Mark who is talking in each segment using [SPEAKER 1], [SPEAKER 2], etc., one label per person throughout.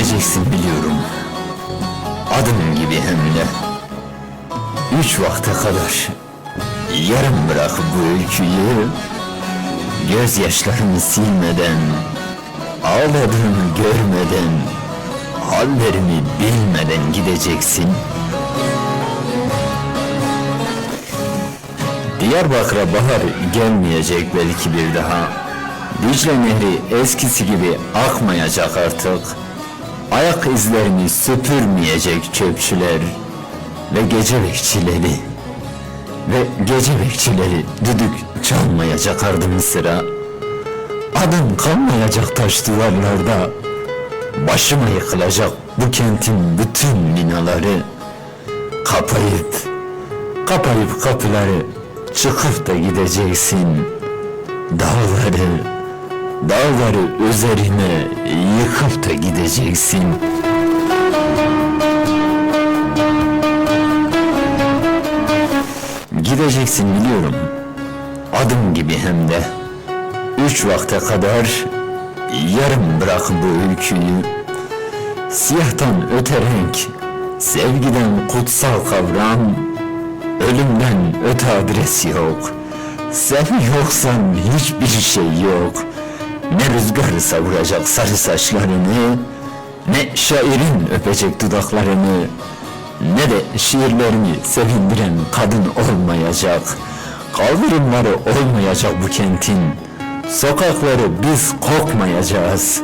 [SPEAKER 1] Gideceksin biliyorum. Adım gibi hem de. Üç vakte kadar yarım bırak bu öyküyü. Gözyaşlarımı silmeden, ağladığımı görmeden, hallerimi bilmeden gideceksin. Diyarbakır'a bahar gelmeyecek belki bir daha. Dicle Nehri eskisi gibi akmayacak artık. Ayak izlerini süpürmeyecek çöpçüler ve gece bekçileri ve gece bekçileri düdük çalmayacak ardımı sıra. Adım kalmayacak taş duvarlarda. Başıma yıkılacak bu kentin bütün binaları. Kapayıp, kapayıp kapıları çıkıp da gideceksin. Dağları, dağları üzerine yıkıp da gideceksin. Gideceksin biliyorum. Adım gibi hem de. Üç vakte kadar yarım bırak bu öyküyü. Siyahtan öte renk, sevgiden kutsal kavram, ölümden öte adres yok. Sen yoksan hiçbir şey yok. Ne rüzgar savuracak sarı saçlarını, ne şairin öpecek dudaklarını, ne de şiirlerimi sevindiren kadın olmayacak. Kaldırımları olmayacak bu kentin. Sokakları biz kokmayacağız.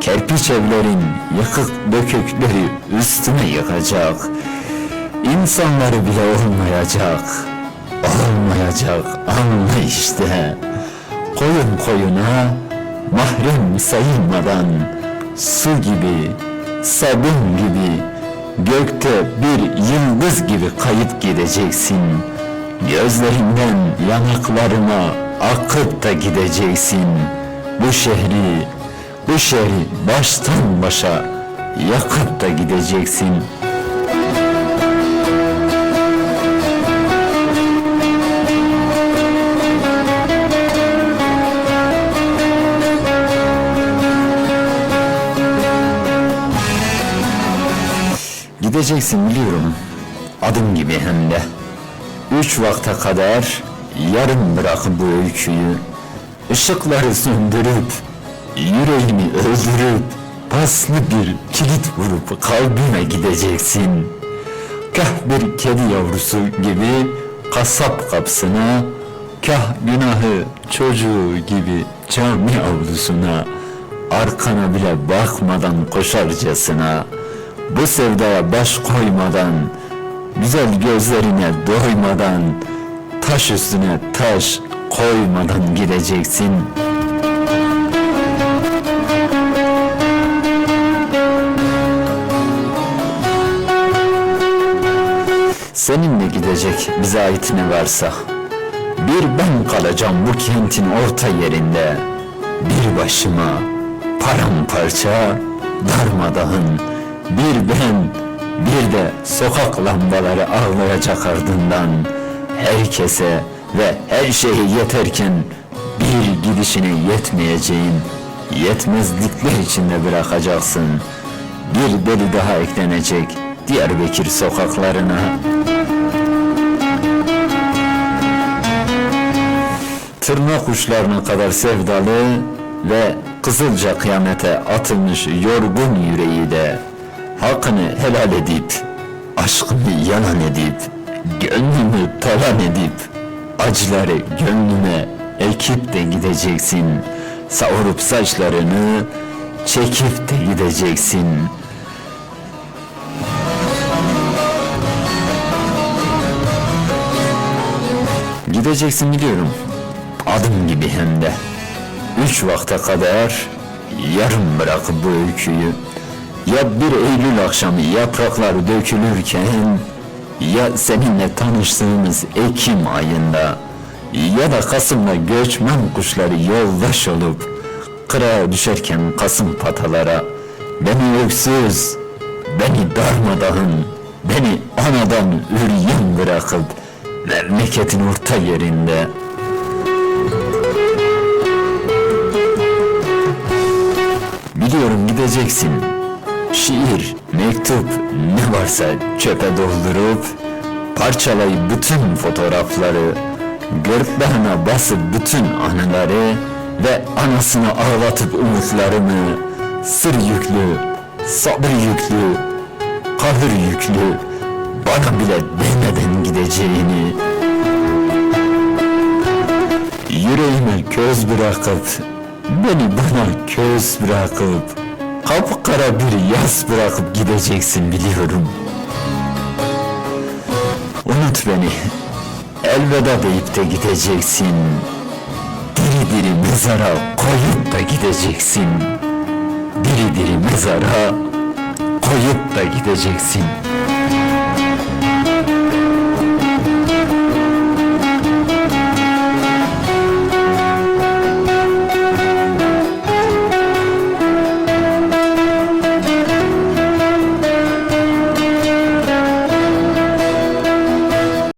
[SPEAKER 1] Kerpiç evlerin yıkık dökükleri üstüne yıkacak. İnsanları bile olmayacak. Olmayacak anla işte. Koyun koyuna mahrem sayılmadan su gibi, sabun gibi gökte bir yıldız gibi kayıp gideceksin. Gözlerinden yanaklarıma akıp da gideceksin. Bu şehri, bu şehri baştan başa yakıp da gideceksin. Gideceksin biliyorum. Adım gibi hem de. Üç vakte kadar yarım bırak bu öyküyü. Işıkları söndürüp, yüreğimi öldürüp, paslı bir kilit vurup kalbime gideceksin. Kah bir kedi yavrusu gibi kasap kapsına, kah günahı çocuğu gibi cami avlusuna, arkana bile bakmadan koşarcasına, bu sevdaya baş koymadan, güzel gözlerine doymadan, taş üstüne taş koymadan gideceksin. Seninle gidecek bize ait ne varsa. Bir ben kalacağım bu kentin orta yerinde. Bir başıma paramparça darmadağın. Bir ben bir de sokak lambaları ağlayacak ardından. Herkese ve her şeye yeterken bir gidişine yetmeyeceğin yetmezlikler içinde bırakacaksın. Bir deli daha eklenecek Diyarbakır sokaklarına. Tırnak uçlarına kadar sevdalı ve kızılca kıyamete atılmış yorgun yüreği de hakkını helal edip, aşkımı yalan edip, gönlümü talan edip, acıları gönlüme ekip de gideceksin. Savurup saçlarını çekip de gideceksin. Gideceksin biliyorum. Adım gibi hem de. Üç vakte kadar yarım bırak bu öyküyü. Ya bir Eylül akşamı yapraklar dökülürken ya seninle tanıştığımız Ekim ayında ya da Kasım'da göçmen kuşları yoldaş olup kırağa düşerken Kasım patalara beni öksüz, beni darmadağın, beni anadan üryan bırakıp memleketin orta yerinde. Biliyorum gideceksin şiir, mektup ne varsa çöpe doldurup parçalayıp bütün fotoğrafları gırtlağına basıp bütün anıları ve anasını ağlatıp umutlarımı sır yüklü, sabır yüklü, kahır yüklü bana bile demeden gideceğini yüreğime köz bırakıp beni bana köz bırakıp kapkara bir yas bırakıp gideceksin biliyorum. Unut beni. Elveda deyip de gideceksin. Diri diri mezara koyup da gideceksin. Diri diri mezara koyup da gideceksin.